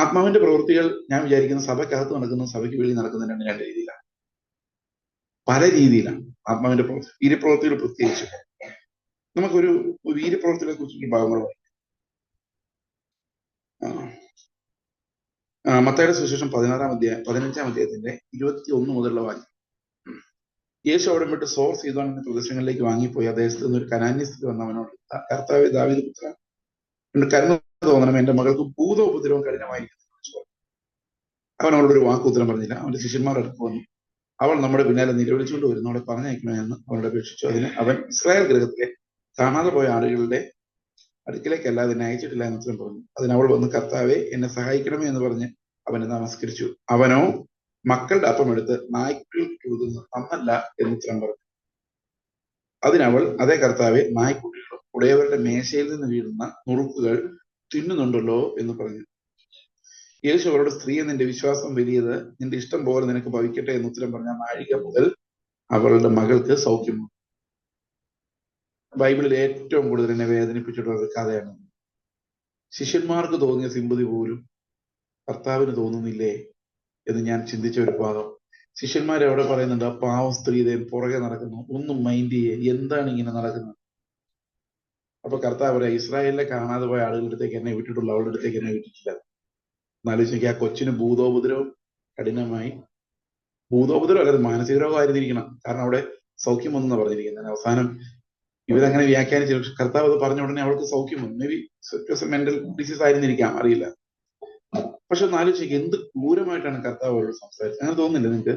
ആത്മാവിന്റെ പ്രവൃത്തികൾ ഞാൻ വിചാരിക്കുന്ന സഭയ്ക്കകത്ത് നടക്കുന്ന സഭയ്ക്ക് വെളിയിൽ നടക്കുന്ന രണ്ട് രണ്ട് രീതിയിലാണ്. പല രീതിയിലാണ് ആത്മാവിന്റെ പ്രവൃത്തി വീര്യപ്രവൃത്തികൾ പ്രത്യേകിച്ച്. നമുക്കൊരു വീര്യപ്രവൃത്തികളെ കുറിച്ചൊരു ഭാഗങ്ങൾ മത്തയുടെ സുവിശേഷം പതിനാറാം അധ്യായം പതിനഞ്ചാം അധ്യായത്തിന്റെ ഇരുപത്തി ഒന്ന് മുതലുള്ള വാക്യം. യേശു അവിടെ വിട്ട് സോർ സീതോൻ എന്ന പ്രദേശങ്ങളിലേക്ക് വാങ്ങിപ്പോയി. അദ്ദേഹത്തിൽ നിന്ന് ഒരു കനാന്യസ്ഥിതി വന്നവനോട് കർത്താവ് ദാവിദ് പുത്ര കരുണ തോന്നണം എന്റെ മകൾക്ക് ഭൂതോപദ്രവം കഠിനമായിരിക്കുന്നു എന്ന് അവൻ അവളോട് ഒരു വാക്ക് പറഞ്ഞില്ല. അവന്റെ ശിഷ്യന്മാർ അടുത്ത് വന്നു. അവൾ നമ്മുടെ പിന്നാലെ നിലവിളിച്ചുകൊണ്ട് വരുന്നവളെ പറഞ്ഞയക്കണമെന്ന് അവനോട് അപേക്ഷിച്ചു. അതിന് അവൻ ഇസ്രായേൽ ഗ്രഹത്തിലെ കാണാതെ പോയ ആളുകളുടെ അടുക്കിലേക്കല്ലാതെ എന്നെ അയച്ചിട്ടില്ല എന്ന് ഉത്തരം പറഞ്ഞു. അതിന് അവൾ വന്ന് കർത്താവെ എന്നെ സഹായിക്കണമേ എന്ന് പറഞ്ഞ് അവനെ നമസ്കരിച്ചു. അവനോ മക്കളുടെ അപ്പം എടുത്ത് നായ്ക്കുട്ടികൾക്ക് കൊടുക്കുന്നു അന്നല്ല എന്ന് ഉത്തരം പറഞ്ഞു. അതിനവൾ അതേ കർത്താവെ നായ്ക്കുട്ടികളും ഉടയവരുടെ മേശയിൽ നിന്ന് വീഴുന്ന നുറുക്കുകൾ തിന്നുന്നുണ്ടല്ലോ എന്ന് പറഞ്ഞു. യേശു അവരോട് സ്ത്രീയെ നിന്റെ വിശ്വാസം വലിയത് നിന്റെ ഇഷ്ടം പോലെ നിനക്ക് ഭവിക്കട്ടെ എന്ന് ഉത്തരം പറഞ്ഞ നാഴിക മുതൽ അവളുടെ മകൾക്ക് സൗഖ്യം. ബൈബിളിൽ ഏറ്റവും കൂടുതൽ എന്നെ വേദനിപ്പിച്ചിട്ടുള്ള ഒരു കഥയാണ്. ശിഷ്യന്മാർക്ക് തോന്നിയ സിമ്പതി പോലും ഭർത്താവിന് തോന്നുന്നില്ലേ എന്ന് ഞാൻ ചിന്തിച്ച ഒരു ഭാഗം ശിഷ്യന്മാരെ അവിടെ പറയുന്നുണ്ട് ആ പാവം സ്ത്രീതയും പുറകെ നടക്കുന്നു. ഒന്നും മൈൻഡ് ചെയ്യേ. എന്താണ് ഇങ്ങനെ നടക്കുന്നത്? അപ്പൊ കർത്താവ് പറയാം ഇസ്രായേലിനെ കാണാതെ പോയ ആളുകളുടെ അടുത്തേക്ക് എന്നെ വിട്ടിട്ടുള്ളൂ അവളുടെ അടുത്തേക്ക് എന്നെ വിട്ടിട്ടില്ല. എന്നാലോചിക്കുക ആ കൊച്ചിന് ഭൂതോപദ്രവം കഠിനമായി. ഭൂതോപദ്രവം അല്ലാതെ മാനസിക രോഗമായിരുന്നിരിക്കണം കാരണം അവിടെ സൗഖ്യം വന്നെന്നാണ് പറഞ്ഞിരിക്കുന്നത്. അവസാനം ഇവരങ്ങനെ വ്യാഖ്യാനിച്ചു പക്ഷെ കർത്താവ് അത് പറഞ്ഞ ഉടനെ അവൾക്ക് സൗഖ്യം വന്നു. മേ ബി മെന്റൽ ഡിസീസ് ആയിരുന്നിരിക്കാം അറിയില്ല. പക്ഷെ ഒന്ന് ആലോചിക്കുക എന്ത് ക്രൂരമായിട്ടാണ് കർത്താവ് അവരോട് സംസാരിച്ചത്? അങ്ങനെ തോന്നുന്നില്ല നിങ്ങക്ക്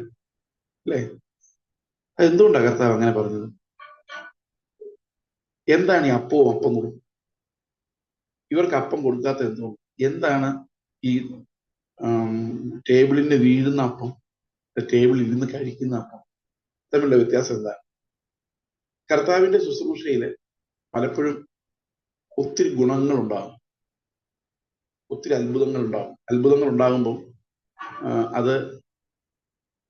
അല്ലേ? അത് എന്തുകൊണ്ടാണ് കർത്താവ് അങ്ങനെ പറഞ്ഞത്? എന്താണ് ഈ അപ്പവും അപ്പം കൊടുക്കും ഇവർക്ക് അപ്പം കൊടുക്കാത്ത എന്തുകൊണ്ട് എന്താണ് ഈ ടേബിളിന് വീഴുന്ന അപ്പം ടേബിളിൽ ഇരുന്ന് കഴിക്കുന്ന അപ്പം? തമ്മിലുള്ള വ്യത്യാസം എന്താണ് കർത്താവിന്റെ ശുശ്രൂഷയിൽ പലപ്പോഴും ഒത്തിരി ഗുണങ്ങൾ ഉണ്ടാകും ഒത്തിരി അത്ഭുതങ്ങൾ ഉണ്ടാകും അത്ഭുതങ്ങൾ ഉണ്ടാകുമ്പോൾ അത്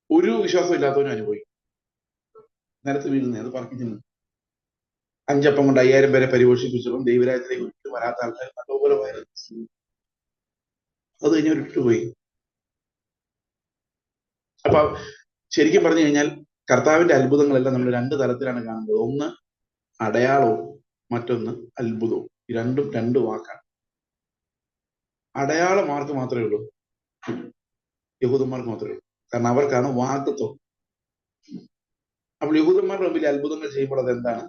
ഒരു വിശ്വാസം ഇല്ലാത്തവനും അനുഭവിക്കും. നിലത്ത് വീഴുന്നേ അത് പറക്കി തിന്നു അഞ്ചപ്പം കൊണ്ട് അയ്യായിരം പേരെ പരിപോഷിപ്പിച്ചപ്പം ദൈവരാജ്യത്തിലേക്ക് വിട്ടു വരാത്ത ആൾക്കാർ നല്ലപോലെ വയറ് അത് കഴിഞ്ഞ് അവർ വിട്ടുപോയി. അപ്പൊ ശരിക്കും പറഞ്ഞു കഴിഞ്ഞാൽ കർത്താവിന്റെ അത്ഭുതങ്ങളെല്ലാം നമ്മൾ രണ്ട് തരത്തിലാണ് കാണുന്നത്. ഒന്ന് അടയാളവും മറ്റൊന്ന് അത്ഭുതവും. രണ്ടും രണ്ട് വാക്കാണ്. അടയാളം ആർക്ക് മാത്രമേ ഉള്ളൂ. യഹൂദന്മാർക്ക് മാത്രമേ ഉള്ളൂ. കാരണം അവർക്കാണ് വാഗ്ദത്വം. അപ്പോൾ യഹൂദന്മാരുടെ മുമ്പിൽ അത്ഭുതങ്ങൾ ചെയ്യുമ്പോൾ അത് എന്താണ്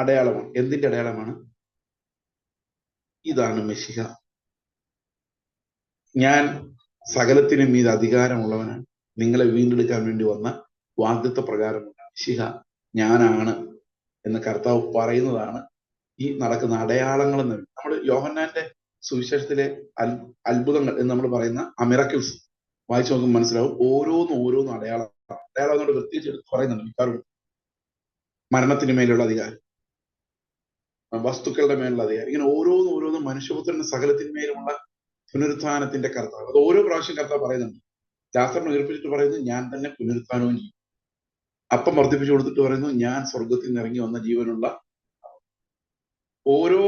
അടയാളമാണ്. എന്തിന്റെ അടയാളമാണ്? ഇതാണ് മെഷിഹ. ഞാൻ സകലത്തിനും ഇത് അധികാരമുള്ളവനാണ്. നിങ്ങളെ വീണ്ടെടുക്കാൻ വേണ്ടി വന്ന വാഗ്ദത്വ പ്രകാരമുള്ള മെഷിഹ ഞാനാണ് എന്ന് കർത്താവ് പറയുന്നതാണ് ഈ നടക്കുന്ന അടയാളങ്ങൾ എന്ന് നമ്മൾ യോഹന്നാന്റെ സുവിശേഷത്തിലെ അത്ഭുതങ്ങൾ എന്ന് നമ്മൾ പറയുന്ന അമിറക്കിൾസ് വായിച്ചു നോക്കുമ്പോൾ മനസ്സിലാവും ഓരോന്നും ഓരോന്നും അടയാളം അടയാളം എന്നോട് പ്രത്യേകിച്ച് പറയുന്നുണ്ട് മിക്കാറും മരണത്തിന് മേലുള്ള അധികാരം. വസ്തുക്കളുടെ മേലുള്ള അധികാരം. ഇങ്ങനെ ഓരോന്നും ഓരോന്നും മനുഷ്യപുത്രന്റെ സകലത്തിന്മേലുമുള്ള പുനരുത്ഥാനത്തിന്റെ കർത്താവ്. അത് ഓരോ പ്രാവശ്യം കർത്താവ് പറയുന്നുണ്ട്. ശാസ്ത്രം ഉയർപ്പിച്ചിട്ട് പറയുന്നു ഞാൻ തന്നെ പുനരുത്ഥാനവും ചെയ്യും. അപ്പം വർദ്ധിപ്പിച്ചു കൊടുത്തിട്ട് പറയുന്നു ഞാൻ സ്വർഗത്തിൽ നിന്ന് ഇറങ്ങി വന്ന ജീവനുള്ള ഓരോ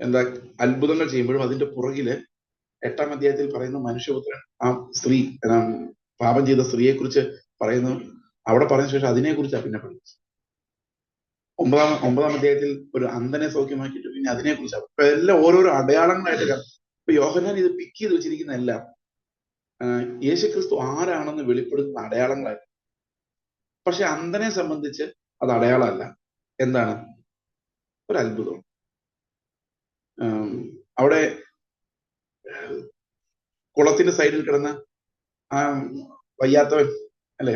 എന്താ അത്ഭുതങ്ങൾ ചെയ്യുമ്പോഴും അതിന്റെ പുറകിൽ എട്ടാം അധ്യായത്തിൽ പറയുന്ന മനുഷ്യപുത്രൻ ആ സ്ത്രീ പാപം ചെയ്ത സ്ത്രീയെ കുറിച്ച് പറയുന്നു. അവിടെ പറഞ്ഞ ശേഷം അതിനെ കുറിച്ചാണ് പിന്നെ പഠിച്ചത് ഒമ്പതാം ഒമ്പതാം അധ്യായത്തിൽ ഒരു അന്ധനെ സൗഖ്യമാക്കിയിട്ട് പിന്നെ അതിനെ കുറിച്ചാണ് അപ്പൊ എല്ലാം ഓരോരോ അടയാളങ്ങളായിട്ട് ഇപ്പൊ യോഹനാൻ ഇത് പിക്ക് ചെയ്ത് വെച്ചിരിക്കുന്ന എല്ലാം യേശുക്രിസ്തു ആരാണെന്ന് വെളിപ്പെടുത്തുന്ന അടയാളങ്ങളായിട്ട്. പക്ഷെ അന്ധനെ സംബന്ധിച്ച് അത് അടയാളമല്ല. എന്താണ്? ഒരു അത്ഭുതം. അവിടെ കുളത്തിന്റെ സൈഡിൽ കിടന്ന ആ വയ്യാത്തവൻ അല്ലെ?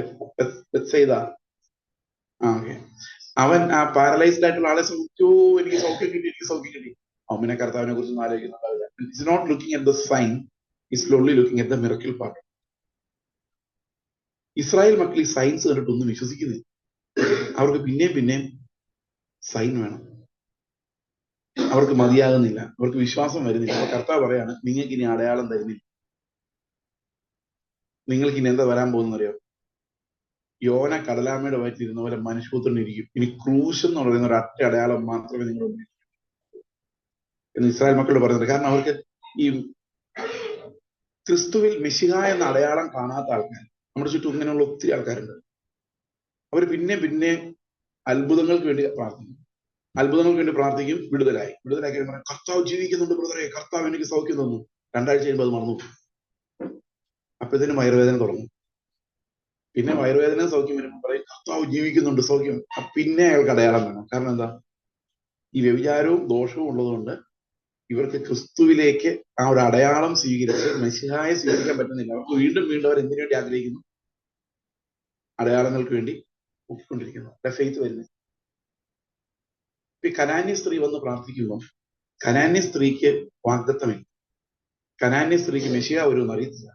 ആ ഓക്കെ. അവൻ ആ പാരലൈസ്ഡ് ആയിട്ടുള്ള ആളെ സൗഖ്യോ എനിക്ക് സൗഖ്യം കിട്ടി എനിക്ക് സൗഖ്യം കിട്ടി. അവനെ കർത്താവിനെ കുറിച്ച് ആലോചിക്കുന്നുണ്ടാവില്ല. It's not looking at the sign is slowly looking at the miracle part Israel മക്കൾ ഈ സയൻസ് കണ്ടിട്ടൊന്നും വിശ്വസിക്കുന്നില്ല. അവർക്ക് പിന്നെയും പിന്നെയും സൈൻ വേണം. അവർക്ക് മതിയാകുന്നില്ല. അവർക്ക് വിശ്വാസം വരുന്നില്ല. അപ്പൊ കർത്താവ് പറയാണ് നിങ്ങൾക്ക് ഇനി അടയാളം തരുന്നില്ല. നിങ്ങൾക്ക് ഇനി എന്താ വരാൻ പോകുന്നറിയോ യോന കടലാമയുടെ വയറ്റിലിരുന്ന പോലെ മനുഷ്യപുത്രൻ ഇരിക്കും. ഇനി ക്രൂശ് എന്ന് പറയുന്ന ഒരു അറ്റ അടയാളം മാത്രമേ നിങ്ങൾ എന്ന് ഇസ്രായേൽ മക്കളോട് പറയുന്നത് കാരണം അവർക്ക് ഈ ക്രിസ്തുവിൽ മിശിഹ എന്ന അടയാളം കാണാത്ത ആൾക്കാർ നമ്മുടെ ചുറ്റും ഇങ്ങനെയുള്ള ഒത്തിരി ആൾക്കാരുണ്ട്. അവർ പിന്നെ പിന്നെ അത്ഭുതങ്ങൾക്ക് വേണ്ടി പ്രാർത്ഥിക്കും. അത്ഭുതങ്ങൾക്ക് വേണ്ടി പ്രാർത്ഥിക്കും വിടുതലായി. വിടുതലാക്കി പറയും, കർത്താവ് ജീവിക്കുന്നുണ്ട് ബ്രദറെ. കർത്താവ് എനിക്ക് സൗഖ്യം തന്നു. രണ്ടാഴ്ച കഴിയുമ്പോൾ അത് മറന്നു. അപ്പോഴത്തേനും വയറുവേദന തുടങ്ങും. പിന്നെ വയറുവേദന സൗഖ്യം വരുമ്പോൾ പറയും കർത്താവ് ജീവിക്കുന്നുണ്ട് സൗഖ്യം. പിന്നെ അയാൾക്ക് അടയാളം വേണം. കാരണം എന്താ? ഈ വ്യഭിചാരവും ദോഷവും ഉള്ളതുകൊണ്ട് ഇവർക്ക് ക്രിസ്തുവിലേക്ക് ആ ഒരു അടയാളം സ്വീകരിച്ച് മെസ്സിഹായെ സ്വീകരിക്കാൻ പറ്റുന്നില്ല. അവർക്ക് വീണ്ടും വീണ്ടും അവർ എന്തിനു വേണ്ടി ആഗ്രഹിക്കുന്നു? അടയാളങ്ങൾക്ക് വേണ്ടി നോക്കിക്കൊണ്ടിരിക്കുന്നു ഫെയ്ത്ത് വരുന്നത്. ഈ കനാന്യ സ്ത്രീ വന്ന് പ്രാർത്ഥിക്കുമ്പോൾ കനാന്യ സ്ത്രീക്ക് വാഗ്ദത്തമില്ല. കനാന്യ സ്ത്രീക്ക് മെഷിയ ഒരു അറിയത്തില്ല.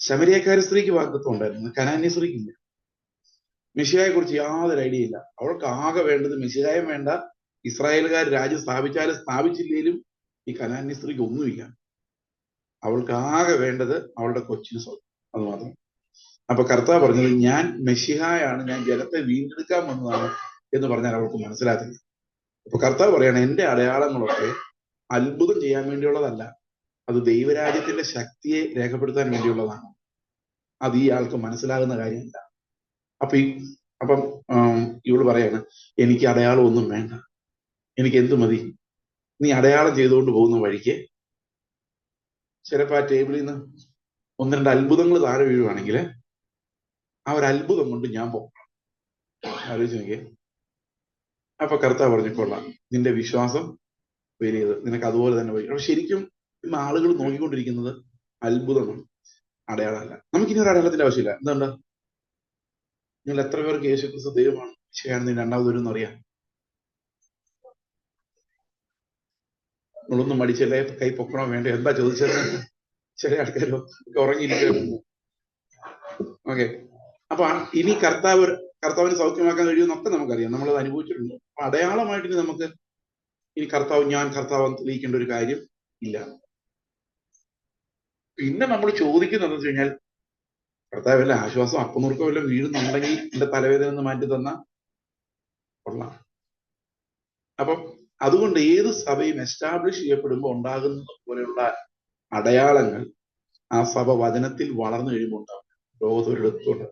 ശമരിയക്കാരി സ്ത്രീക്ക് വാഗ്ദത്വം ഉണ്ടായിരുന്നു. കനാന്യ സ്ത്രീക്കില്ല. മെഷിയായെ കുറിച്ച് യാതൊരു ഐഡിയ ഇല്ല. അവൾക്ക് ആകെ വേണ്ടത് മെഷിയായും വേണ്ട ഇസ്രായേലുകാർ രാജ്യം സ്ഥാപിച്ചാലും സ്ഥാപിച്ചില്ലെങ്കിലും ഈ കനാന്യ സ്ത്രീക്ക് ഒന്നുമില്ല. അവൾക്ക് ആകെ വേണ്ടത് അവളുടെ കൊച്ചിന് സ്വന്തം അത് മാത്രം. അപ്പൊ കർത്താവ് പറഞ്ഞത് ഞാൻ മെഷിഹായാണ് ഞാൻ ജലത്തെ വീണ്ടെടുക്കാൻ വന്നതാണ് എന്ന് പറഞ്ഞാൽ അവൾക്ക് മനസ്സിലാക്കില്ല അപ്പൊ കർത്താവ് പറയാണ് എന്റെ അടയാളങ്ങളൊക്കെ അത്ഭുതം ചെയ്യാൻ വേണ്ടിയുള്ളതല്ല. അത് ദൈവരാജ്യത്തിന്റെ ശക്തിയെ രേഖപ്പെടുത്താൻ വേണ്ടിയുള്ളതാണ്. അത് ഈ ആൾക്ക് മനസ്സിലാകുന്ന കാര്യമില്ല. അപ്പൊ ഈ അപ്പം ഇവൾ പറയാണ് എനിക്ക് അടയാളം ഒന്നും വേണ്ട. എനിക്ക് എന്ത് മതി? നീ അടയാളം ചെയ്തുകൊണ്ട് പോകുന്ന വഴിക്ക് ചിലപ്പോ ആ ടേബിളിൽ നിന്ന് ഒന്ന് രണ്ട് അത്ഭുതങ്ങൾ താഴെ വീഴുവാണെങ്കിൽ ആ ഒരു അത്ഭുതം കൊണ്ട് ഞാൻ പോകണം ആലോചിച്ച് നോക്കിയേ. അപ്പൊ കർത്താവ് പറഞ്ഞു നിന്റെ വിശ്വാസം വലിയത് നിനക്ക് അതുപോലെ തന്നെ പോയി. അപ്പൊ ശരിക്കും ഇന്ന് ആളുകൾ നോക്കിക്കൊണ്ടിരിക്കുന്നത് അത്ഭുതമാണ്. അടയാളമല്ല. നമുക്കിനി ഒരു അടയാളത്തിന്റെ ആവശ്യമില്ല. എന്തുകൊണ്ട് നിങ്ങൾ എത്ര പേർക്ക് യേശു ക്രിസ്തു ദൈവമാണ്. ചെയ്യാണെന്ന് രണ്ടാമത് വരും അറിയാം. നിങ്ങളൊന്നും മടിച്ചല്ലേ കൈ പൊക്കണോ വേണ്ട എന്താ ചോദിച്ചത് ചില ആൾക്കാരോ ഉറങ്ങിയിരിക്കുന്നു ഓക്കെ. അപ്പൊ ഇനി കർത്താവ് കർത്താവിന് സൗഖ്യമാക്കാൻ കഴിയുമെന്നൊക്കെ നമുക്കറിയാം. നമ്മളത് അനുഭവിച്ചിട്ടുണ്ട്. അപ്പൊ അടയാളമായിട്ട് ഇനി നമുക്ക് ഇനി കർത്താവ് ഞാൻ കർത്താവ് തെളിയിക്കേണ്ട ഒരു കാര്യം ഇല്ല. പിന്നെ നമ്മൾ ചോദിക്കുന്നത് വെച്ച് കഴിഞ്ഞാൽ കർത്താവ് വല്ല ആശ്വാസം അപ്പനുറുക്കം വല്ല വീഴുന്നുണ്ടെങ്കിൽ എന്റെ തലവേദന ഒന്ന് മാറ്റി തന്ന കൊള്ളാം. അപ്പം അതുകൊണ്ട് ഏത് സഭയും എസ്റ്റാബ്ലിഷ് ചെയ്യപ്പെടുമ്പോൾ ഉണ്ടാകുന്നത് പോലെയുള്ള അടയാളങ്ങൾ ആ സഭ വചനത്തിൽ വളർന്നു കഴിയുമ്പോൾ ഉണ്ടാവും. ലോകത്തൊരിടത്തുണ്ട്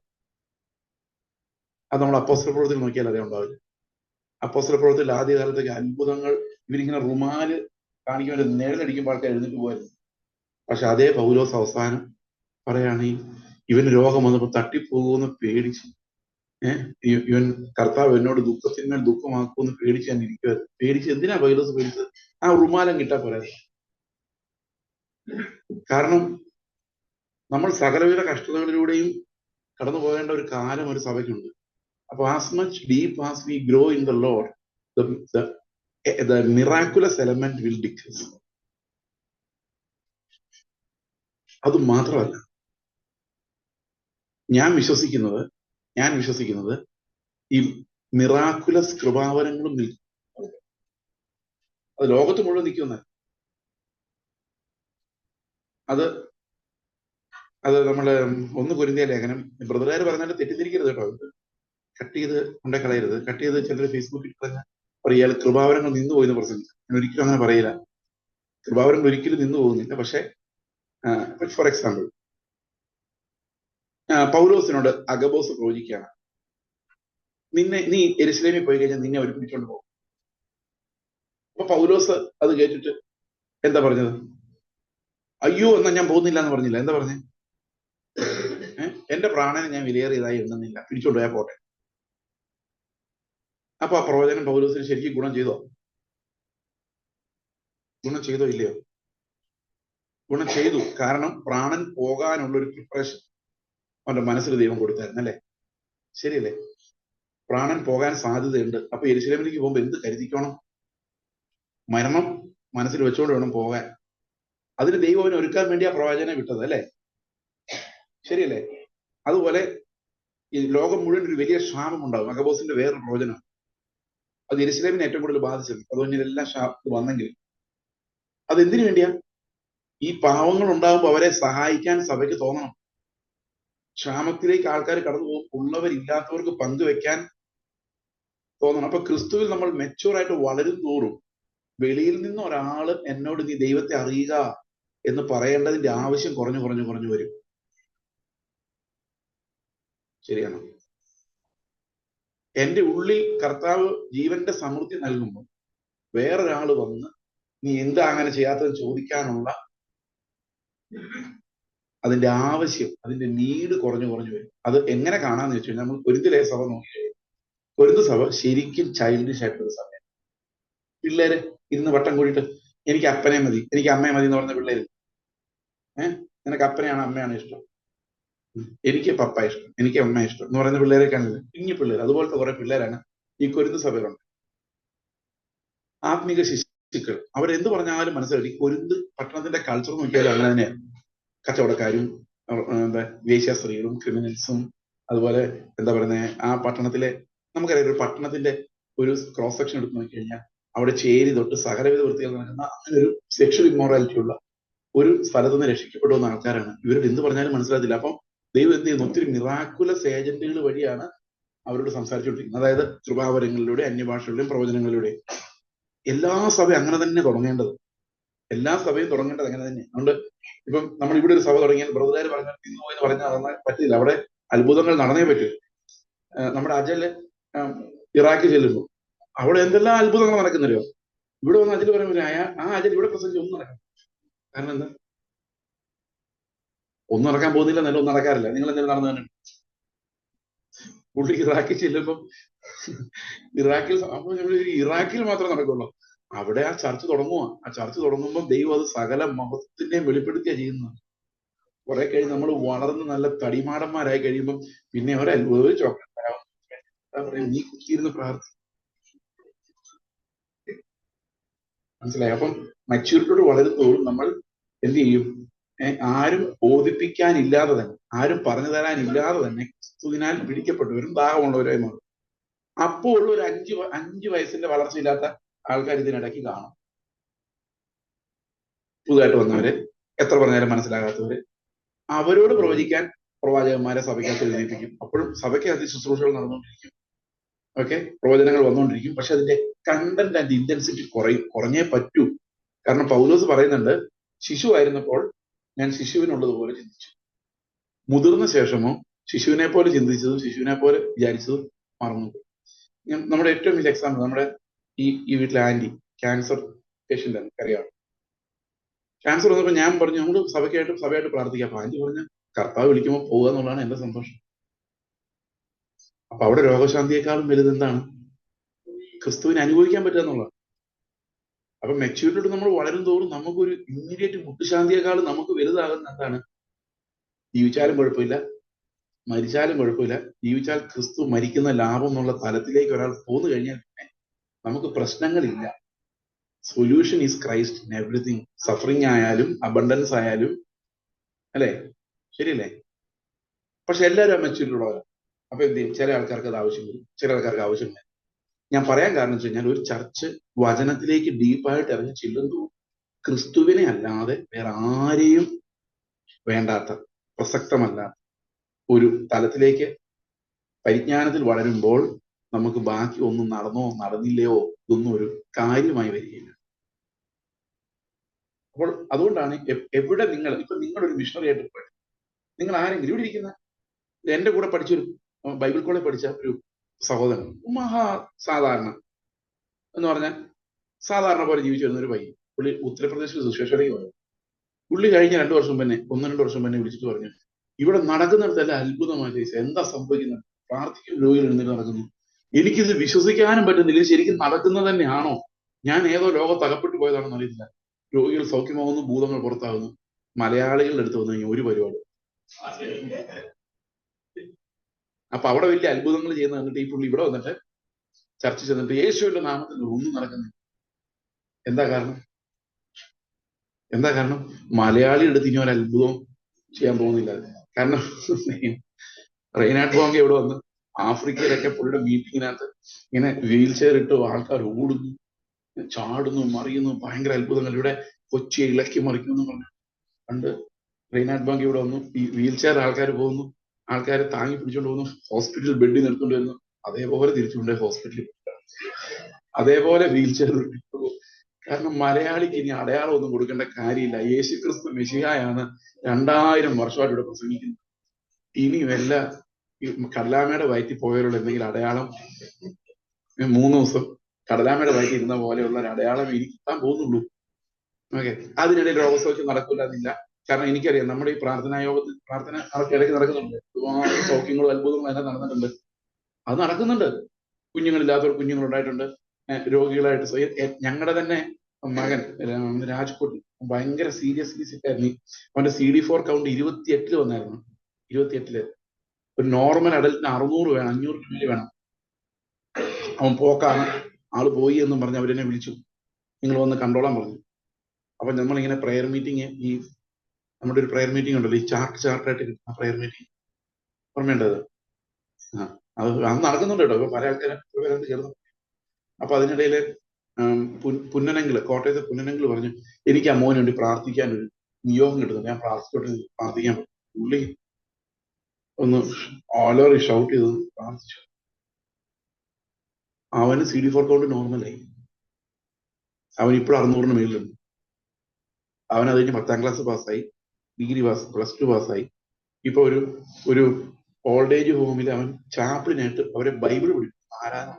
അത് നമ്മൾ അപ്പോസ്തല പ്രവൃത്തിയിൽ നോക്കിയാൽ അതേ ഉണ്ടാവില്ല. അപ്പോസ്തല പ്രവൃത്തിയിൽ ആദ്യകാലത്തേക്ക് അത്ഭുതങ്ങൾ ഇവരിങ്ങനെ റുമാൽ കാണിക്കുമ്പോൾ വേണ്ടി നേരിലടിക്കുമ്പോൾ ആൾക്കാർ എഴുന്നേറ്റ് പോകായിരുന്നു പക്ഷെ അതേ പൗലോസ് അവസാനം ഈ ഇവന് രോഗം വന്നപ്പോൾ തട്ടിപ്പോകുമെന്ന് പേടിച്ച് ഇവൻ കർത്താവ് എന്നോട് ദുഃഖത്തിന്മേൽ ദുഃഖമാക്കുമെന്ന് പേടിച്ച് ഞാൻ പേടിച്ച് എന്തിനാ പൗലോസ് പേടിച്ചത്? ആ ഉറുമാലം കിട്ടാ പോരാ. കാരണം നമ്മൾ സകലവിധ കഷ്ടതകളിലൂടെയും കടന്നു പോകേണ്ട ഒരു കാലം ഒരു സഭയ്ക്കുണ്ട്. അപ്പൊ as much deep as we grow in the lord the miraculous element will decrease അത് മാത്രമല്ല ഞാൻ വിശ്വസിക്കുന്നത് ഞാൻ വിശ്വസിക്കുന്നത് ഈ മിറാക്കുലസ് കൃപാവരങ്ങളും നിൽക്കും അത് ലോകത്ത് മുഴുവൻ നിൽക്കുന്ന അത് അത് നമ്മൾ ഒന്ന് കുരുന്തിയ ലേഖനം ബ്രദറുകാർ പറഞ്ഞാൽ തെറ്റിദ്ധരിക്കരുത് കേട്ടോ. അത് കട്ട് ചെയ്ത് കൊണ്ടേ കളയരുത് കട്ട് ചെയ്ത് ചിലർ ഫേസ്ബുക്കിൽ പറഞ്ഞ പറയാൽ കൃപാവരങ്ങൾ നിന്നു പോയി എന്ന് പ്രസംഗിച്ചു ഞാൻ ഒരിക്കലും അങ്ങനെ പറയില്ല. കൃപാവരങ്ങൾ ഒരിക്കലും നിന്നു പോകുന്നില്ല പക്ഷെ ഫോർ എക്സാമ്പിൾ പൗലോസിനോട് അഗബോസ് പ്രവചിക്കുകയാണ് നിന്നെ നീ എരുസലേമിൽ പോയി കഴിഞ്ഞാൽ നിന്നെ അവർ പോകും. അപ്പൊ പൗലോസ് അത് കേട്ടിട്ട് എന്താ പറഞ്ഞത്? അയ്യോ എന്നാ ഞാൻ പോകുന്നില്ല എന്ന് പറഞ്ഞില്ല? എന്താ പറഞ്ഞേ? എന്റെ പ്രാണനെ ഞാൻ വിലയേറിയതായി എണ്ണുന്നില്ല. പിടിച്ചോണ്ട് പോയാൽ പോട്ടെ. അപ്പൊ ആ പ്രവചനം പൗലോസിന് ശരിക്കും ഗുണം ചെയ്തോ? ഗുണം ചെയ്തോ ഇല്ലയോ? ഗുണം ചെയ്തു. കാരണം പ്രാണൻ പോകാനുള്ള ഒരു പ്രിപ്പറേഷൻ അവന്റെ മനസ്സിൽ ദൈവം കൊടുത്തായിരുന്നു അല്ലേ? ശരിയല്ലേ? പ്രാണൻ പോകാൻ സാധ്യതയുണ്ട്. അപ്പൊ എരിശിലേമിലേക്ക് പോകുമ്പോൾ എന്ത് കരുതിക്കണം? മരണം മനസ്സിൽ വെച്ചുകൊണ്ട് വേണം പോകാൻ. അതിന് ദൈവം അവനെ ഒരുക്കാൻ വേണ്ടി ആ പ്രവാചകനെ വിട്ടത് അല്ലേ? ശരിയല്ലേ? അതുപോലെ ഈ ലോകം മുഴുവൻ ഒരു വലിയ ക്ഷാമം ഉണ്ടാകും അഗബോസിന്റെ വേറൊരു പ്രവചനം. അത് എരിശിലേമിനെ ഏറ്റവും കൂടുതൽ ബാധിച്ചത്. അതുകൊണ്ട് ഇതെല്ലാം ക്ഷാമത്തിൽ വന്നെങ്കിൽ. അത് എന്തിനു വേണ്ടിയാ? ഈ പാവങ്ങൾ ഉണ്ടാകുമ്പോൾ അവരെ സഹായിക്കാൻ സഭയ്ക്ക് തോന്നണം. ക്ഷാമത്തിലേക്ക് ആൾക്കാർ കടന്നു പോകും. ഉള്ളവരില്ലാത്തവർക്ക് പങ്കുവെക്കാൻ തോന്നണം. അപ്പൊ ക്രിസ്തുവിൽ നമ്മൾ മെച്ചൂർ ആയിട്ട് വളരും തോറും വെളിയിൽ നിന്ന് ഒരാൾ എന്നോട് നീ ദൈവത്തെ അറിയുക എന്ന് പറയേണ്ടതിന്റെ ആവശ്യം കുറഞ്ഞു കുറഞ്ഞു കുറഞ്ഞു വരും. ശരിയാണോ? എന്റെ ഉള്ളിൽ കർത്താവ് ജീവന്റെ സമൃദ്ധി നൽകുമ്പോൾ വേറൊരാൾ വന്ന് നീ എന്താ അങ്ങനെ ചെയ്യാത്തത് ചോദിക്കാനുള്ള അതിന്റെ ആവശ്യം അതിന്റെ നീട് കുറഞ്ഞു കുറഞ്ഞു വരും. അത് എങ്ങനെ കാണാന്ന് വെച്ച് കഴിഞ്ഞാൽ നമ്മൾ പൊരുത്തിലെ സഭ നോക്കി കഴിയും പൊരുത്ത് സഭ ശരിക്കും ചൈൽഡിഷ് ആയിട്ടുള്ള സഭയാണ്. പിള്ളേര് ഇരുന്ന് വട്ടം കൂടിയിട്ട് എനിക്ക് അപ്പനെ മതി എനിക്ക് അമ്മയെ മതി എന്ന് പറഞ്ഞ പിള്ളേര്. ഏഹ് നിനക്ക് അപ്പനെയാണ് അമ്മയാണ് ഇഷ്ടം. എനിക്ക് പപ്പ ഇഷ്ടം എനിക്ക് അമ്മ ഇഷ്ടം എന്ന് പറയുന്ന പിള്ളേരെ കാണില്ല കുഞ്ഞു പിള്ളേർ അതുപോലത്തെ കുറെ പിള്ളേരാണ് ഈ കൊരുന്ന സഭയിലുണ്ട്. ആത്മീക ശിശുക്കൾ അവരെന്ത് പറഞ്ഞാലും മനസ്സിലായി. കൊരുന്ത് പട്ടണത്തിന്റെ കൾച്ചർ നോക്കിയാലും അങ്ങനെ തന്നെയാണ് കച്ചവടക്കാരും എന്താ വേശ്യ സ്ത്രീകളും ക്രിമിനൽസും അതുപോലെ എന്താ പറയുന്നത് ആ പട്ടണത്തിലെ നമുക്കറിയാം ഒരു പട്ടണത്തിന്റെ ഒരു ക്രോസ് സെക്ഷൻ എടുത്ത് നോക്കി കഴിഞ്ഞാൽ അവിടെ ചേരി തൊട്ട് സകലവിധ വൃത്തികൾ നടക്കുന്ന അങ്ങനെ ഒരു സെക്ഷൽ ഇമ്മോറാലിറ്റി ഉള്ള ഒരു സ്ഥലത്ത് നിന്ന് രക്ഷിക്കപ്പെട്ടു വന്ന ആൾക്കാരാണ്. ഇവരോട് എന്ത് പറഞ്ഞാലും മനസ്സിലാകത്തില്ല. അപ്പം ദൈവം എന്ത് ചെയ്യുന്നു? ഒത്തിരി മിറാക്കുലസ് ഏജന്റുകൾ വഴിയാണ് അവരോട് സംസാരിച്ചുകൊണ്ടിരിക്കുന്നത്. അതായത് കൃപാവരങ്ങളിലൂടെ അന്യഭാഷകളിലും പ്രവചനങ്ങളിലൂടെയും. എല്ലാ സഭയും അങ്ങനെ തന്നെ തുടങ്ങേണ്ടത്. എല്ലാ സഭയും തുടങ്ങേണ്ടത് അങ്ങനെ തന്നെ. അതുകൊണ്ട് ഇപ്പം നമ്മൾ ഇവിടെ ഒരു സഭ തുടങ്ങിയാൽ ബ്രദറുകാർ പറഞ്ഞാൽ തിന്നു എന്ന് പറഞ്ഞാൽ അതൊന്നും പറ്റില്ല. അവിടെ അത്ഭുതങ്ങൾ നടന്നേ പറ്റും. നമ്മുടെ അജൽ ഇറാഖിൽ ചെല്ലുമ്പോൾ അവിടെ എന്തെല്ലാം അത്ഭുതങ്ങൾ നടക്കുന്നില്ലയോ ഇവിടെ വന്ന് അജൽ പറയുമ്പോൾ ആ അജൽ ഇവിടെ പ്രസംഗിച്ച് ഒന്നും നടക്കാം കാരണം എന്താ? ഒന്നും നടക്കാൻ പോകുന്നില്ല എന്നല്ല ഒന്നും നടക്കാറില്ല. നിങ്ങൾ എന്തെങ്കിലും നടന്നു തന്നെ പുള്ളി ഇറാഖിൽ ചെല്ലുമ്പം ഇറാഖിൽ നമ്മൾ ഇറാഖിൽ മാത്രമേ നടക്കുള്ളൂ. അവിടെ ആ ചർച്ച തുടങ്ങുക ആ ചർച്ച തുടങ്ങുമ്പോൾ ദൈവം അത് സകല മഹത്വത്തിന്റെയും വെളിപ്പെടുത്തുക ചെയ്യുന്നത്. കുറെ കഴിഞ്ഞ് നമ്മൾ വളർന്ന് നല്ല തടിമാടന്മാരായി കഴിയുമ്പം പിന്നെ അവരെ ഒരു ചോക്ലേറ്റ് തരാം. നീ കുത്തിയിരുന്ന് പ്രാർത്ഥി മനസ്സിലായി? അപ്പം മച്യൂരിറ്റിയോട് വളരുന്നതോറും നമ്മൾ എന്ത് ചെയ്യും? ആരും ബോധിപ്പിക്കാനില്ലാതെ തന്നെ ആരും പറഞ്ഞു തരാനില്ലാതെ തന്നെ ക്രിസ്തുവിനാൽ പിടിക്കപ്പെട്ടവരും ദാഹമുള്ളവരായി മാറും. അപ്പോൾ ഒരു അഞ്ച് അഞ്ച് വയസ്സിന്റെ വളർച്ചയില്ലാത്ത ആൾക്കാർ ഇതിനിടയ്ക്ക് കാണും. പുതുതായിട്ട് വന്നവര് എത്ര പറഞ്ഞാലും മനസ്സിലാകാത്തവര് അവരോട് പ്രവചിക്കാൻ പ്രവാചകന്മാരെ സഭയ്ക്കകത്ത് എഴുതിപ്പിക്കും. അപ്പോഴും സഭയ്ക്കകത്ത് ശുശ്രൂഷകൾ നടന്നുകൊണ്ടിരിക്കും. ഓക്കെ? പ്രവചനങ്ങൾ വന്നുകൊണ്ടിരിക്കും. പക്ഷെ അതിന്റെ കണ്ടന്റ് ആൻഡ് ഇന്റൻസിറ്റി കുറയും കുറഞ്ഞേ പറ്റൂ. കാരണം പൗലോസ് പറയുന്നുണ്ട് ശിശു ആയിരുന്നപ്പോൾ ഞാൻ ശിശുവിനുള്ളതുപോലെ ചിന്തിച്ചു. മുതിർന്ന ശേഷമോ ശിശുവിനെ പോലെ ചിന്തിച്ചതും ശിശുവിനെ പോലെ വിചാരിച്ചതും മറന്നു ഞാൻ നമ്മുടെ ഏറ്റവും വലിയ എക്സാമ്പിൾ നമ്മുടെ ഈ ഈ വീട്ടിലെ ആന്റി ക്യാൻസർ പേഷ്യന്റ് ആണ് അറിയാം ക്യാൻസർ വന്നപ്പോൾ ഞാൻ പറഞ്ഞു നമ്മൾ സഭയ്ക്കായിട്ട് സഭയായിട്ട് പ്രാർത്ഥിക്കാം. അപ്പൊ ആന്റി പറഞ്ഞ കർത്താവ് വിളിക്കുമ്പോൾ പോകുക എന്നുള്ളതാണ് എന്റെ സന്തോഷം. അപ്പൊ അവിടെ രോഗശാന്തിയെക്കാളും വലുതെന്താണ് ക്രിസ്തുവിനെ അനുഭവിക്കാൻ പറ്റുക എന്നുള്ളതാണ്. അപ്പൊ മെച്ചൂരിറ്റിയോട് നമ്മൾ വളരും തോറും നമുക്കൊരു ഇമ്മീഡിയറ്റ് മുട്ടുശാന്തിയെക്കാളും നമുക്ക് വലുതാകുന്ന എന്താണ്? ജീവിച്ചാലും കുഴപ്പമില്ല. മരിച്ചാലും കുഴപ്പമില്ല. ജീവിച്ചാൽ ക്രിസ്തു മരിക്കുന്ന ലാഭം എന്നുള്ള തലത്തിലേക്ക് ഒരാൾ പോന്നു കഴിഞ്ഞാൽ പിന്നെ നമുക്ക് പ്രശ്നങ്ങളില്ല. Solution is Christ in everything suffering ആയാലും അബണ്ടൻസ് ആയാലും അല്ലേ? ശരിയല്ലേ? പക്ഷെ എല്ലാവരും ആ ഉള്ളവരാണ് അപ്പൊ എന്ത് ചെയ്യും? ചില ആൾക്കാർക്ക് അത് ആവശ്യം വരും. ചില ആൾക്കാർക്ക് ആവശ്യമില്ല ഞാൻ പറയാൻ കാരണം വെച്ച് കഴിഞ്ഞാൽ ഒരു ചർച്ച് വചനത്തിലേക്ക് ഡീപ്പായിട്ട് ഇറങ്ങി ചെല്ലുന്നു. ക്രിസ്തുവിനെ അല്ലാതെ വേറെ ആരെയും വേണ്ടാത്ത പ്രസക്തമല്ലാത്ത ഒരു തലത്തിലേക്ക് പരിജ്ഞാനത്തിൽ വളരുമ്പോൾ നമുക്ക് ബാക്കി ഒന്നും നടന്നോ നടന്നില്ലയോ ഇതൊന്നും ഒരു കാര്യമായി വരികയില്ല. അപ്പോൾ അതുകൊണ്ടാണ് എവിടെ നിങ്ങൾ ഇപ്പൊ നിങ്ങളൊരു മിഷണറി ആയിട്ട് നിങ്ങൾ ആരെങ്കിലും ഇവിടെ ഇരിക്കുന്ന? എന്റെ കൂടെ പഠിച്ചൊരു ബൈബിൾ കോളേജ് പഠിച്ച ഒരു സഹോദരൻ. മഹാ സാധാരണ എന്ന് പറഞ്ഞാൽ സാധാരണ പോലെ ജീവിച്ചു വരുന്ന ഒരു പയ്യൻ. പുള്ളി ഉത്തർപ്രദേശിൽ സുശേഷയിലേക്ക് പോയത് പുള്ളി കഴിഞ്ഞ രണ്ടു വർഷം പിന്നെ ഒന്ന് രണ്ട് വർഷം മുന്നേ വിളിച്ചിട്ട് പറഞ്ഞു ഇവിടെ നടക്കുന്നിടത്തല്ല അത്ഭുതമായി എന്താ സംഭവിക്കുന്നത്? പ്രാർത്ഥിക്കും രോഗികൾ എഴുന്നേറ്റ് നടക്കുന്നു. എനിക്കിത് വിശ്വസിക്കാനും പറ്റുന്നില്ല. ശരിക്കും നടക്കുന്നത് തന്നെയാണോ? ഞാൻ ഏതോ ലോകത്ത് അകപ്പെട്ടു പോയതാണെന്ന് അറിയില്ല രോഗികൾ സൗഖ്യമാകുന്നു ഭൂതങ്ങൾ പുറത്താകുന്നു. മലയാളികളുടെ അടുത്ത് വന്നു കഴിഞ്ഞാൽ ഒരു പരിപാടി. അപ്പൊ അവിടെ വലിയ അത്ഭുതങ്ങൾ ചെയ്യുന്ന കണ്ടിട്ട് ഈ പുള്ളി ഇവിടെ വന്നിട്ട് ചർച്ച ചെന്നിട്ട് യേശുവിന്റെ നാമത്തിൽ ഒന്നും നടക്കുന്നില്ല. എന്താ കാരണം? എന്താ കാരണം? മലയാളി എടുത്ത് ഇനി ഒരു അത്ഭുതം ചെയ്യാൻ പോകുന്നില്ല. കാരണം റെയ്നാട്ട് ബോങ്ക ഇവിടെ വന്ന് ആഫ്രിക്കയിലൊക്കെ പുള്ളിയുടെ മീറ്റിങ്ങിനകത്ത് ഇങ്ങനെ വീൽ ചെയർ ഇട്ട് ആൾക്കാർ ഓടുന്നു ചാടുന്നു മറിയുന്നു ഭയങ്കര അത്ഭുതങ്ങൾ. ഇവിടെ കൊച്ചി ഇളക്കി മറിക്കുന്നു പറഞ്ഞു പണ്ട് റെയ്നാട്ട് ബാങ്ക് ഇവിടെ വന്നു. ഈ വീൽ ചെയർ ആൾക്കാർ പോകുന്നു. ആൾക്കാരെ താങ്ങി പിടിച്ചുകൊണ്ട് പോകുന്നു. ഹോസ്പിറ്റൽ ബെഡ് നിർത്തുകൊണ്ട് വരുന്നു. അതേപോലെ തിരിച്ചുകൊണ്ട് ഹോസ്പിറ്റലിൽ അതേപോലെ വീൽ ചെയർ കാരണം മലയാളിക്ക് ഇനി അടയാളം ഒന്നും കൊടുക്കേണ്ട കാര്യമില്ല. യേശു ക്രിസ്തു മെഷിഹായാണ് രണ്ടായിരം വർഷമായിട്ട് ഇവിടെ പ്രസംഗിക്കുന്നത്. ഇനി വല്ല ഈ കടലാമയുടെ വയറ്റിൽ പോയവരുള്ള എന്തെങ്കിലും അടയാളം? മൂന്ന് ദിവസം കടലാമയുടെ വയറ്റിൽ ഇരുന്ന പോലെയുള്ള ഒരു അടയാളം എനിക്ക് കിട്ടാൻ പോകുന്നുള്ളൂ. ഓക്കെ അതിനിടയിൽ രോഗസൗഖ്യം നടക്കില്ല എന്നില്ല. കാരണം എനിക്കറിയാം നമ്മുടെ ഈ പ്രാർത്ഥനാ യോഗത്തിൽ പ്രാർത്ഥന ഇടയ്ക്ക് നടക്കുന്നുണ്ട്. ഒരുപാട് സൗഖ്യങ്ങളും അത്ഭുതങ്ങളും അതിനകത്ത് നടന്നിട്ടുണ്ട്. അത് നടക്കുന്നുണ്ട്. കുഞ്ഞുങ്ങളില്ലാത്തവർ കുഞ്ഞുങ്ങളുണ്ടായിട്ടുണ്ട്. രോഗികളായിട്ട്. ഞങ്ങളുടെ തന്നെ മകൻ രാജ്കോട്ടിൽ രാജ്കോട്ട് ഭയങ്കര സീരിയസ് ആയിരുന്നു അവന്റെ സി ഡി ഫോർ കൗണ്ട് ഇരുപത്തിയെട്ടിൽ വന്നായിരുന്നു. ഇരുപത്തിയെട്ടിൽ. ഒരു നോർമൽ അഡൽറ്റിന് അറുന്നൂറ് വേണം അഞ്ഞൂറ് രൂപ വേണം. അവൻ പോക്കാണ്. ആൾ പോയി എന്നും പറഞ്ഞ് അവരെന്നെ വിളിച്ചു. നിങ്ങൾ വന്ന് കണ്ടോളാൻ പറഞ്ഞു. അപ്പൊ നമ്മളിങ്ങനെ പ്രെയർ മീറ്റിംഗ് ഈ നമ്മുടെ ഒരു പ്രയർ മീറ്റിംഗ് ഉണ്ടല്ലോ ഈ ചാർട്ട് ചാർട്ടായിട്ട് കിട്ടുന്ന പ്രയർ മീറ്റിംഗ് ഓർമ്മയുണ്ടത് ആ അത് അത് നടക്കുന്നുണ്ട് കേട്ടോ. ഇപ്പൊ പല ആൾക്കാരും ചേർന്നു. അപ്പൊ പുൻ- പുന്നനങ്കിൽ കോട്ടയത്തെ പുന്നനങ്കിൽ പറഞ്ഞു എനിക്ക് ആ മോന് വേണ്ടി പ്രാർത്ഥിക്കാൻ ഒരു നിയോഗം കിട്ടുന്നു ഞാൻ പ്രാർത്ഥിച്ചോട്ട് പ്രാർത്ഥിക്കാൻ പുള്ളി ഒന്ന് ഓലോറി ഷൗട്ട് ചെയ്ത് പ്രാർത്ഥിച്ചു. അവന് സി ഡി ഫോർ കൗണ്ട് നോർമലായി അവൻ ഇപ്പോഴും അറുന്നൂറിന് മേളിലുണ്ട്. അവൻ അത് കഴിഞ്ഞ് പത്താം ക്ലാസ് പാസ്സായി ഡിഗ്രി പാസ് പ്ലസ് ടു പാസ്സായി. ഇപ്പൊ ഒരു ഒരു ഓൾഡ് ഏജ് ഹോമിൽ അവൻ ചാപ്പിളിനായിട്ട് അവരെ ബൈബിൾ പഠിക്കും ആരാധന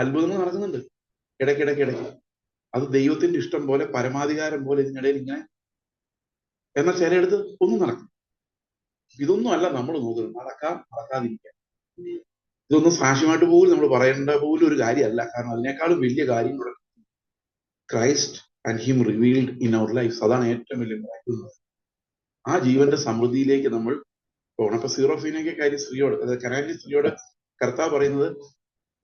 അത്ഭുതങ്ങൾ നടക്കുന്നുണ്ട്. ഇടയ്ക്കിടയ്ക്ക് ഇടയ്ക്ക് അത് ദൈവത്തിന്റെ ഇഷ്ടം പോലെ പരമാധികാരം പോലെ ഇതിനിടയിൽ ഇങ്ങനെ എന്നാൽ ചിലയിടത്ത് ഒന്നും നടക്കും ഇതൊന്നും അല്ല നമ്മൾ നോക്കുന്നത്. നടക്കാം നടക്കാതിരിക്കാം. ഇതൊന്നും സാക്ഷ്യമായിട്ട് പോലും നമ്മൾ പറയേണ്ട പോലും ഒരു കാര്യമല്ല. കാരണം അതിനേക്കാളും വലിയ കാര്യങ്ങൾ Christ and him revealed in our life അതാണ് ഏറ്റവും വലിയ miracle. ആ ജീവന്റെ സമൃദ്ധിയിലേക്ക് നമ്മൾ പോകണം അപ്പൊ സീറോഫീനൊക്കെ കാര്യം സ്ത്രീയോട് അതായത് കനാലി സ്ത്രീയോട് കർത്താവ് പറയുന്നത്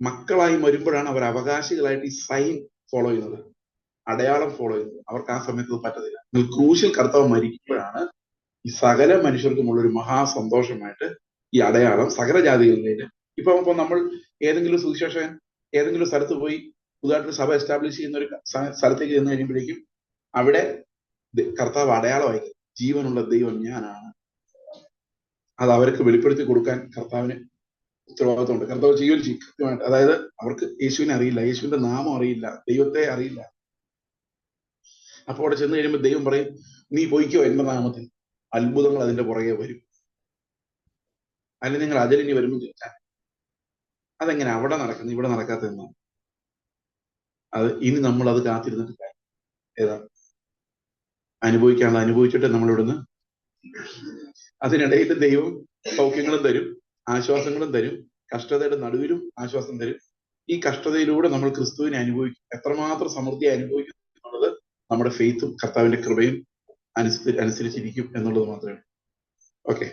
മക്കളായി വരുമ്പോഴാണ് അവർ അവകാശികളായിട്ട് ഈ സൈൻ ഫോളോ ചെയ്യുന്നത്. അടയാളം ഫോളോ ചെയ്യുന്നത്. അവർക്ക് ആ സമയത്ത് പറ്റത്തില്ല. എന്നാൽ ക്രൂശിൽ കർത്താവ് മരിക്കുമ്പോഴാണ് ഈ സകല മനുഷ്യർക്കുമുള്ള ഒരു മഹാസന്തോഷമായിട്ട് ഈ അടയാളം സകല ജാതികളിലേക്ക്. ഇപ്പൊ നമ്മൾ ഏതെങ്കിലും സുവിശേഷൻ ഏതെങ്കിലും സ്ഥലത്ത് പോയി പുതുതായിട്ട് സഭ എസ്റ്റാബ്ലിഷ് ചെയ്യുന്ന ഒരു സ്ഥ- സ്ഥലത്തേക്ക് ചെന്ന് കഴിയുമ്പോഴേക്കും അവിടെ കർത്താവ് അടയാളമായി ജീവനുള്ള ദൈവം ഞാനാണ്. അത് അവർക്ക് വെളിപ്പെടുത്തി കൊടുക്കാൻ കർത്താവിന് ഉത്തരവാദിത്വമുണ്ട് കർത്താവ് ചെയ്യും കൃത്യമായിട്ട് അതായത് അവർക്ക് യേശുവിനെ അറിയില്ല യേശുവിന്റെ നാമം അറിയില്ല ദൈവത്തെ അറിയില്ല. അപ്പോൾ അവിടെ ചെന്ന് കഴിയുമ്പോൾ ദൈവം പറയും നീ പോയിക്കോ എന്റെ നാമത്തിൽ. അത്ഭുതങ്ങൾ അതിന്റെ പുറകെ വരും. അല്ലെങ്കിൽ നിങ്ങൾ അതിലിനി വരുമ്പോൾ ചോദിച്ചാൽ അതെങ്ങനെ അവിടെ നടക്കുന്നു ഇവിടെ നടക്കാത്ത എന്നാണ് അത് ഇനി നമ്മൾ അത് കാത്തിരുന്നിട്ട് കാര്യം ഏതാ? അനുഭവിക്കാനുള്ള അനുഭവിച്ചിട്ട് നമ്മൾ ഇവിടുന്ന് അതിനിടയിൽ ദൈവം സൗഖ്യങ്ങളും തരും ആശ്വാസങ്ങളും തരും കഷ്ടതയുടെ നടുവിലും ആശ്വാസം തരും. ഈ കഷ്ടതയിലൂടെ നമ്മൾ ക്രിസ്തുവിനെ അനുഭവിക്കും. എത്രമാത്രം സമൃദ്ധി അനുഭവിക്കും എന്നുള്ളത് നമ്മുടെ ഫെയ്ത്തും കർത്താവിന്റെ കൃപയും അനുസരി അനുസരിച്ചിരിക്കും എന്നുള്ളത് മാത്രമേ ഓക്കെ.